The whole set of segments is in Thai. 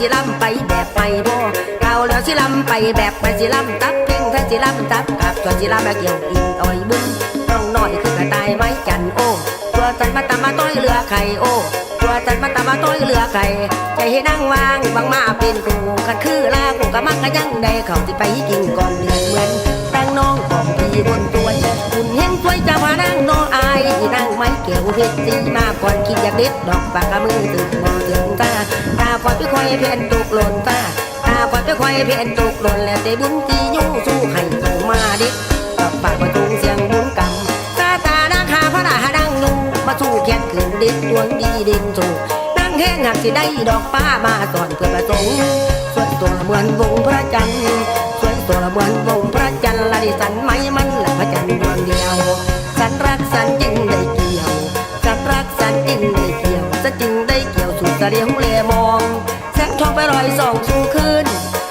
สิลำไปแบบไปบ่เก่าแล้วสิลำไปแบบไปสิลำตับเพ่งถ้าสิลำตับกับตัวสิลำมาเกี่ยวกินอ้อยบุ้งต้องน้อยคือกระต่ายไม้จันโอ้ตัวตันมาตามาต้อยเรือไข่โอ้ตัวตันมาตามาต้อยเรือไข่ใจให้นั่งวางบางมาเป็นกูขัดคือลากูกะมักกะยังได้เขาที่ไปกินก่อนเดือนเหมือนตั้งน้องของพี่บนตัวคุณเห็นสวจะมานั่งน้องอายนั่งไม้เกี่ยวเพชรตีมาก่อนคิดอยากเด็ดดอกปากกะมือตึกมองถึงตาตาก่ อนไปคอยเพียนตกหล่นตาตาก่อนไปคอยเพียนตกหล่นแล้วแต่บุญที่ยู่สู้ให้เข้ามาด็ดกับปากประตูเสียงบุญกำตาตานาคาพระนาหดังนุ่งมาสู้แค้นขืนเด็ดดวงดีเด่นสูนั่งแห้งหักสิได้ดอกป้ามาสอนเพื่อประสงค์ส่วนตัวเหมือนวงพระจันทร์ส่วนตัวเหมือนวงพระจันทร์ละดิสันไหมมันละพระจันทร์ดวงเดียว สันรักสันจริงได้เกี่ยวสันรักสันจริงได้ องแสงทองไปลอยส่องสู่คืน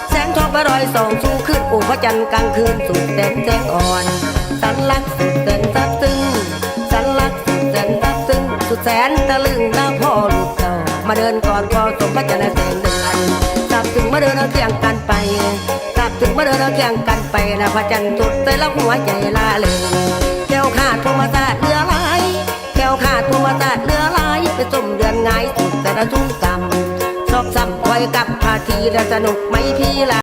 แสงทองไปลอยส่องสู่คืนโอ้พระจันทร์กลางคืนสุดแสนแสงอ่อนสันรักสุดแสนซับซึ้งสันรักสุดแสนซับซึ้งสุดแสนตะลึงนะพ่อลูกเจ้ามาเดินก่อนพอสมพระจันทร์แสงเดือนสับถึงมาเดินเอาเคียงกันไปสับถึงมาเดินเอาเคียงกันไปนะพระจันทร์สุดแต่ละหัวใจลาเลยแก้วขาดพมาตร์เรือลายแก้วขาดพมาตร์เรือลายไปสมเดือนไงสุดแต่ละทุ่งกรรม ชอบซ้ำคอยกับพาทีและสนุกไหมพี่ล่ะ